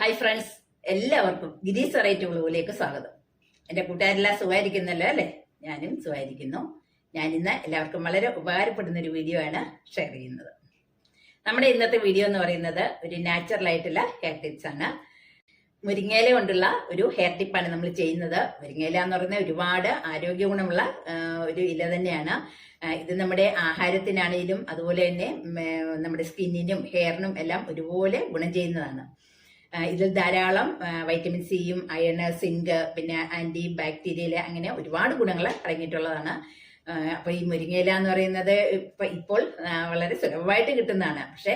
Hi friends എല്ലാവർക്കും ഗിരീസ് variety വ്ളോഗിലേക്ക് സ്വാഗതം. എന്റെ കൂട്ടുകാരെല്ലാം സുഖമായിരിക്കുന്നല്ലോ അല്ലേ? ഞാനും സുഖമായിരിക്കുന്നു. ഞാൻ ഇന്ന് എല്ലാവർക്കും വളരെ ഉപകാരപ്പെടുന്ന ഒരു വീഡിയോ ആണ് ഷെയർ ചെയ്യുന്നത്. നമ്മുടെ ഇന്നത്തെ വീഡിയോ എന്ന് പറയുന്നത് ഒരു നാച്ചുറൽ ആയിട്ടുള്ള ഹെയർ ടിപ്സ് ആണ്. മുരിങ്ങയില കൊണ്ടുള്ള ഒരു ഹെയർ ടിപ്പാണ് നമ്മൾ ചെയ്യുന്നത്. മുരിങ്ങയില എന്ന് പറയുന്നത് ഒരുപാട് ആരോഗ്യ ഗുണമുള്ള ഒരു ഇല തന്നെയാണ്. ഇത് നമ്മുടെ ആഹാരത്തിനാണെങ്കിലും അതുപോലെ തന്നെ നമ്മുടെ സ്കിന്നിനും ഹെയറിനും എല്ലാം ഒരുപോലെ ഗുണം ചെയ്യുന്നതാണ്. ഇതിൽ ധാരാളം വൈറ്റമിൻ സിയും അയൺ സിങ്ക് പിന്നെ ആന്റി ബാക്ടീരിയൽ അങ്ങനെ ഒരുപാട് ഗുണങ്ങൾ അടങ്ങിയിട്ടുള്ളതാണ്. അപ്പോൾ അപ്പൊ ഈ മുരിങ്ങയില എന്ന് പറയുന്നത് ഇപ്പൊ ഇപ്പോൾ വളരെ സുലഭമായിട്ട് കിട്ടുന്നതാണ്. പക്ഷെ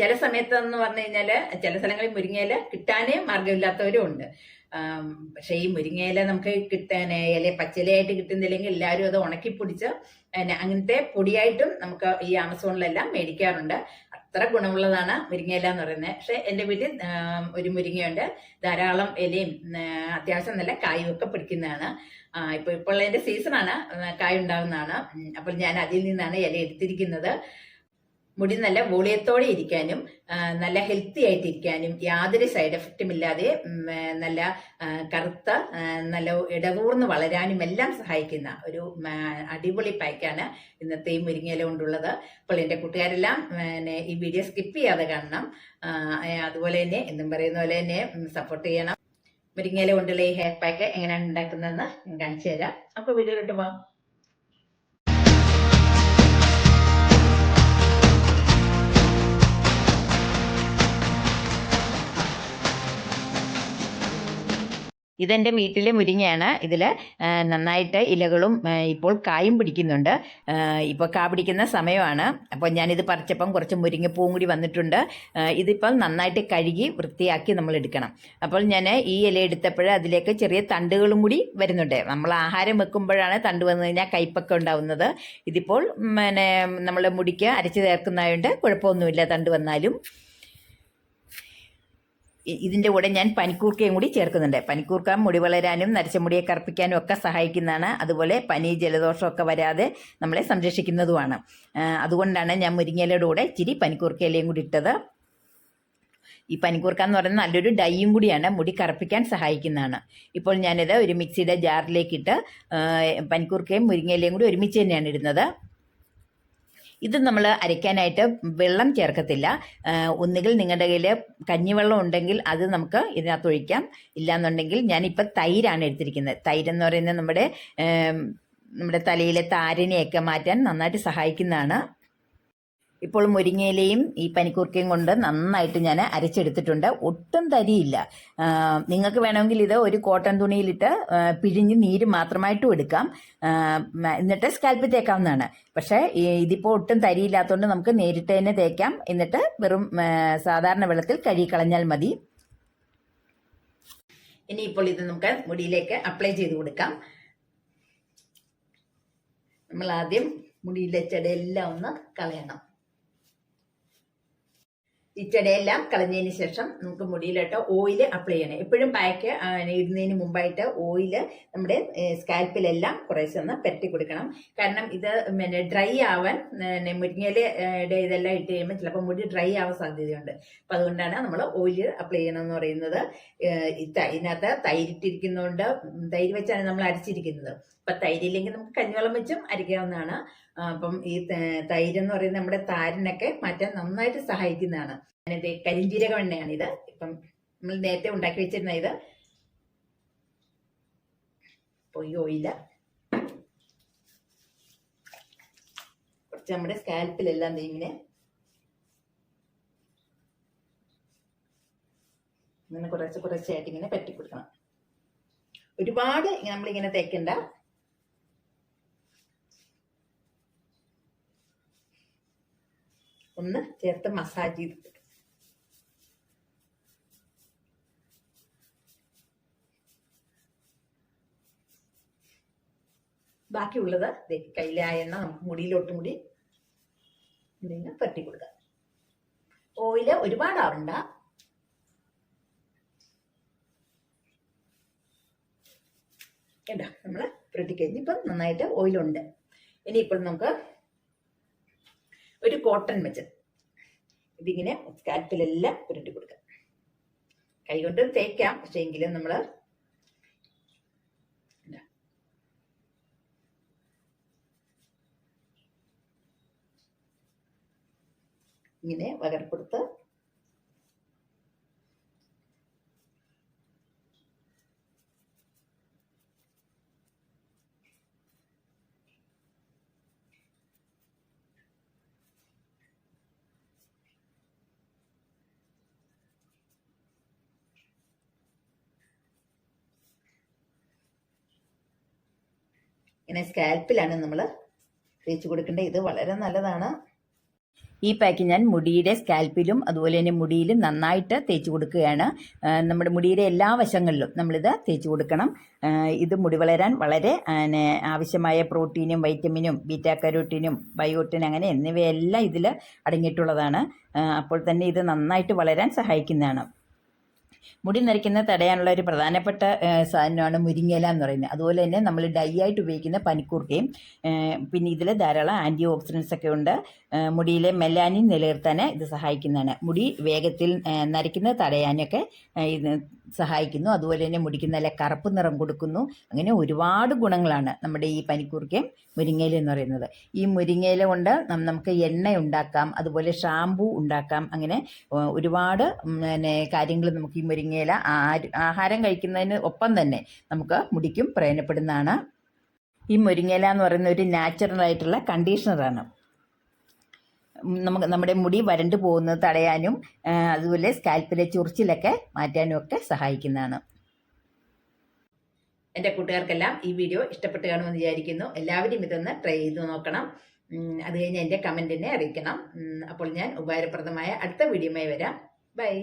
ചില സമയത്ത് എന്ന് പറഞ്ഞു കഴിഞ്ഞാൽ ചില സ്ഥലങ്ങളിൽ മുരിങ്ങയില കിട്ടാനേ മാർഗമില്ലാത്തവരും ഉണ്ട്. പക്ഷെ ഈ മുരിങ്ങയില നമുക്ക് കിട്ടാൻ ഇല പച്ചിലയായിട്ട് കിട്ടുന്നില്ലെങ്കിൽ എല്ലാവരും അത് ഉണക്കി പൊടിച്ച് അങ്ങനത്തെ പൊടിയായിട്ടും നമുക്ക് ഈ ആമസോണിലെല്ലാം മേടിക്കാറുണ്ട്. അത്ര ഗുണമുള്ളതാണ് മുരിങ്ങയില എന്ന് പറയുന്നത്. പക്ഷെ എന്റെ വീട്ടിൽ ഒരു മുരിങ്ങയുണ്ട്. ധാരാളം ഇലയും അത്യാവശ്യം നല്ല കായും ഒക്കെ പിടിക്കുന്നതാണ്. ആ, ഇപ്പൊ ഇപ്പോൾ അതിന്റെ സീസണാണ് കായ ഉണ്ടാകുന്നതാണ് അപ്പോൾ ഞാൻ അതിൽ നിന്നാണ് ഇല എടുത്തിരിക്കുന്നത്. മുടി നല്ല വോളിയത്തോടെ ഇരിക്കാനും നല്ല ഹെൽത്തി ആയിട്ട് ഇരിക്കാനും യാതൊരു സൈഡ് എഫക്റ്റും ഇല്ലാതെ നല്ല കറുത്ത നല്ല ഇടകൂർന്ന് വളരാനും എല്ലാം സഹായിക്കുന്ന ഒരു അടിപൊളി പാക്കാണ് ഇന്നത്തെ ഈ മുരിങ്ങയില കൊണ്ടുള്ളത്. അപ്പോൾ എന്റെ കൂട്ടുകാരെല്ലാം ഈ വീഡിയോ സ്കിപ്പ് ചെയ്യാതെ കാണണം. അതുപോലെ തന്നെ എന്നും പറയുന്ന പോലെ തന്നെ സപ്പോർട്ട് ചെയ്യണം. മുരിങ്ങയില കൊണ്ടുള്ള ഈ ഹെയർ പാക്ക് എങ്ങനെയാണ് ഉണ്ടാക്കുന്നതെന്ന് ഞാൻ കാണിച്ചു തരാം. അപ്പോൾ വീഡിയോയിലോട്ട് പോകാം ഇതെന്റെ വീട്ടിലെ മുരിങ്ങയാണ്. ഇതിൽ നന്നായിട്ട് ഇലകളും ഇപ്പോൾ കായും പിടിക്കുന്നുണ്ട്. ഇപ്പോൾ കാ പിടിക്കുന്ന സമയമാണ്. അപ്പോൾ ഞാനിത് പറിച്ചപ്പം കുറച്ച് മുരിങ്ങപ്പൂവും കൂടി വന്നിട്ടുണ്ട്. ഇതിപ്പോൾ ഇതിപ്പം നന്നായിട്ട് കഴുകി വൃത്തിയാക്കി നമ്മൾ എടുക്കണം. അപ്പോൾ ഞാൻ ഈ ഇല എടുത്തപ്പോൾ അതിലേക്ക് ചെറിയ തണ്ടുകളും കൂടി വരുന്നുണ്ട്. നമ്മൾ ആഹാരം വെക്കുമ്പോഴാണ് തണ്ട് വന്നു കഴിഞ്ഞാൽ കയ്പൊക്കെ ഉണ്ടാവുന്നത്. ഇതിപ്പോൾ പിന്നെ നമ്മൾ മുടിക്ക് അരച്ച് ചേർക്കുന്നതായതുകൊണ്ട് കുഴപ്പമൊന്നുമില്ല തണ്ട് വന്നാലും. ഇ- ഇതിന്റെ കൂടെ ഞാൻ പനിക്കൂർക്കയും കൂടി ചേർക്കുന്നുണ്ട്. പനിക്കൂർക്ക മുടി വളരാനും നരച്ചമുടിയെ കറുപ്പിക്കാനും ഒക്കെ സഹായിക്കുന്നതാണ്. അതുപോലെ പനി ജലദോഷമൊക്കെ വരാതെ നമ്മളെ സംരക്ഷിക്കുന്നതുമാണ്. അതുകൊണ്ടാണ് ഞാൻ മുരിങ്ങയിലയുടെ കൂടെ ഇച്ചിരി പനിക്കൂർക്കയിലയും കൂടി ഇട്ടത്. ഈ പനിക്കൂർക്ക എന്ന് പറയുന്നത് നല്ലൊരു ഡൈയും കൂടിയാണ്. മുടി കറുപ്പിക്കാൻ സഹായിക്കുന്നതാണ്. ഇപ്പോൾ ഞാനിത് ഒരു മിക്സിയുടെ ജാറിലേക്കിട്ട് പനിക്കൂർക്കയും മുരിങ്ങയിലയും കൂടി ഒരുമിച്ച് തന്നെയാണ് ഇടുന്നത്. ഇത് നമ്മൾ അരയ്ക്കാനായിട്ട് വെള്ളം ചേർക്കത്തില്ല. ഒന്നുകിൽ നിങ്ങളുടെ കയ്യിൽ കഞ്ഞിവെള്ളം ഉണ്ടെങ്കിൽ അത് നമുക്ക് ഇതിനകത്ത് ഒഴിക്കാം. ഇല്ലാന്നുണ്ടെങ്കിൽ ഞാനിപ്പോൾ തൈരാണ് എടുത്തിരിക്കുന്നത്. തൈര് എന്ന് പറയുന്നത് നമ്മുടെ നമ്മുടെ തലയിലെ താരനെയൊക്കെ മാറ്റാൻ നന്നായിട്ട് സഹായിക്കുന്നതാണ്. ഇപ്പോൾ മുരിങ്ങയിലയും ഈ പനിക്കൂർക്കയും കൊണ്ട് നന്നായിട്ട് ഞാൻ അരച്ചെടുത്തിട്ടുണ്ട്. ഒട്ടും തരിയില്ല. നിങ്ങൾക്ക് വേണമെങ്കിൽ ഇത് ഒരു കോട്ടൺ തുണിയിലിട്ട് പിഴിഞ്ഞ് നീര് മാത്രമായിട്ടും എടുക്കാം. എന്നിട്ട് സ്കാൽപ്പിൽ തേക്കാവുന്നതാണ്. പക്ഷേ ഇതിപ്പോൾ ഒട്ടും തരിയില്ലാത്തതുകൊണ്ട് നമുക്ക് നേരിട്ട് തന്നെ തേക്കാം. എന്നിട്ട് വെറും സാധാരണ വെള്ളത്തിൽ കഴുകി കളഞ്ഞാൽ മതി. ഇപ്പോൾ ഇത് നമുക്ക് മുടിയിലേക്ക് അപ്ലൈ ചെയ്ത് കൊടുക്കാം. നമ്മൾ ആദ്യം മുടിയിലെ ചെടയെല്ലാം ഒന്ന് കളയണം. ഈ ചെടയെല്ലാം കളഞ്ഞതിന് ശേഷം നമുക്ക് മുടിയിലോട്ട് ഓയിൽ അപ്ലൈ ചെയ്യണം. എപ്പോഴും പാക്ക് ഇടുന്നതിന് മുമ്പായിട്ട് ഓയിൽ നമ്മുടെ സ്കാൽപ്പിലെല്ലാം കുറേശ്ശെ ഒന്ന് പെരട്ടി കൊടുക്കണം. കാരണം ഇത് പിന്നെ ഡ്രൈ ആവാൻ മുരിങ്ങയിലയുടെ ഇതെല്ലാം ഇട്ട് കഴിയുമ്പോൾ ചിലപ്പോൾ മുടി ഡ്രൈ ആവാൻ സാധ്യതയുണ്ട്. അപ്പം അതുകൊണ്ടാണ് നമ്മൾ ഓയിൽ അപ്ലൈ ചെയ്യണം എന്ന് പറയുന്നത് ഇതിനകത്ത് തൈരിട്ടിരിക്കുന്നതുകൊണ്ട് തൈര് വെച്ചാണ് നമ്മൾ അരച്ചിരിക്കുന്നത്. അപ്പം തൈരില്ലെങ്കിൽ നമുക്ക് കഞ്ഞിവെള്ളം വെച്ചും അരിക്കാവുന്നതാണ്. അപ്പം ഈ തൈര് എന്ന് പറയുന്നത് നമ്മുടെ താരനൊക്കെ മാറ്റാൻ നന്നായിട്ട് സഹായിക്കുന്നതാണ്. ഞാനിത് കരിഞ്ചീരക എണ്ണയാണ് ഇത് ഇപ്പം നമ്മൾ നേരത്തെ ഉണ്ടാക്കി വെച്ചിരുന്ന ഇത്. പൊയ്യ ഓയിൽ കുറച്ച് നമ്മുടെ സ്കാൽപ്പിലെല്ലാം ഇങ്ങനെ. ഇങ്ങനെ കുറച്ച് കുറച്ചായിട്ട് ഇങ്ങനെ പറ്റി കൊടുക്കണം ഒരുപാട് നമ്മളിങ്ങനെ തേക്കണ്ട. ഒന്ന് ചേർത്ത് മസാജ് ചെയ്ത് ബാക്കിയുള്ളത് ദേ കയ്യിലെ ആ എണ്ണ നമുക്ക് മുടിയിലോട്ടും കൂടി നിന്ന് പറ്റി കൊടുക്കാം. ഓയിൽ ഒരുപാട് ആവണ്ട. കേട്ടോ നമ്മൾ പുരട്ടി കഴിഞ്ഞ് ഇപ്പം നന്നായിട്ട് ഓയിലുണ്ട് ഇപ്പോൾ നമുക്ക് ഒരു കോട്ടൺ വെച്ച് ഇതിങ്ങനെ സ്കാൽപ്പിലെല്ലാം പുരട്ടി കൊടുക്കാം കൈകൊണ്ട് തേക്കാം പക്ഷെ എങ്കിലും നമ്മൾ ഇങ്ങനെ വകർപ്പെടുത്ത് ഇങ്ങനെ സ്കാൽപ്പിലാണ് നമ്മൾ തേച്ച് കൊടുക്കേണ്ടത്. ഇത് വളരെ നല്ലതാണ്. ഈ പാക്ക് ഞാൻ മുടിയുടെ സ്കാൽപ്പിലും അതുപോലെ തന്നെ മുടിയിലും നന്നായിട്ട് തേച്ച് കൊടുക്കുകയാണ്. നമ്മുടെ മുടിയുടെ എല്ലാ വശങ്ങളിലും നമ്മളിത് തേച്ച് കൊടുക്കണം. ഇത് മുടി വളരാൻ വളരെ ആവശ്യമായ പ്രോട്ടീനും വൈറ്റമിനും ബീറ്റാ കരോട്ടീനും ബയോട്ടിൻ അങ്ങനെ എന്നിവയെല്ലാം ഇതിൽ അടങ്ങിയിട്ടുള്ളതാണ്. അപ്പോൾ തന്നെ ഇത് നന്നായിട്ട് വളരാൻ സഹായിക്കുന്നതാണ്. മുടി നരയ്ക്കുന്നത് തടയാനുള്ള ഒരു പ്രധാനപ്പെട്ട സാധനമാണ് മുരിങ്ങയില എന്ന് പറയുന്നത്. അതുപോലെ തന്നെ നമ്മൾ ഡൈ ആയിട്ട് ഉപയോഗിക്കുന്ന പനിക്കൂർക്കയും പിന്നെ ഇതിൽ ധാരാളം ആന്റി ഓക്സിഡൻസ് ഒക്കെ ഉണ്ട്. മുടിയിലെ മെലാനിൻ നിലനിർത്താൻ ഇത് സഹായിക്കുന്നതാണ്. മുടി വേഗത്തിൽ നരയ്ക്കുന്നത് തടയാനൊക്കെ ഇത് സഹായിക്കുന്നു. അതുപോലെ തന്നെ മുടിക്ക് നല്ല കറുപ്പ് നിറം കൊടുക്കുന്നു. അങ്ങനെ ഒരുപാട് ഗുണങ്ങളാണ് നമ്മുടെ ഈ പനിക്കൂർക്കയും മുരിങ്ങയില എന്ന് പറയുന്നത്. ഈ മുരിങ്ങയില കൊണ്ട് നമുക്ക് എണ്ണ ഉണ്ടാക്കാം. അതുപോലെ ഷാമ്പു ഉണ്ടാക്കാം. അങ്ങനെ ഒരുപാട് പിന്നെ കാര്യങ്ങൾ നമുക്ക് ഈ മുരിങ്ങയില ആഹാരം കഴിക്കുന്നതിന് ഒപ്പം തന്നെ നമുക്ക് മുടിക്കും പ്രയോജനപ്പെടുന്നതാണ്. ഈ മുരിങ്ങയില എന്ന് പറയുന്ന ഒരു നാച്ചുറൽ ആയിട്ടുള്ള കണ്ടീഷണറാണ് നമുക്ക് നമ്മുടെ മുടി വരണ്ടു പോകുന്നത് തടയാനും അതുപോലെ സ്കാൽപ്പിലെ ചൊറിച്ചിലൊക്കെ മാറ്റാനും ഒക്കെ സഹായിക്കുന്നതാണ്. എന്റെ കൂട്ടുകാർക്കെല്ലാം ഈ വീഡിയോ ഇഷ്ടപ്പെട്ട് കാണുമെന്ന് വിചാരിക്കുന്നു. എല്ലാവരും ഇതൊന്ന് ട്രൈ ചെയ്ത് നോക്കണം. അത് കഴിഞ്ഞ് എന്റെ കമന്റിനെ അറിയിക്കണം. അപ്പോൾ ഞാൻ ഉപകാരപ്രദമായ അടുത്ത വീഡിയോയുമായി വരാം. ബൈ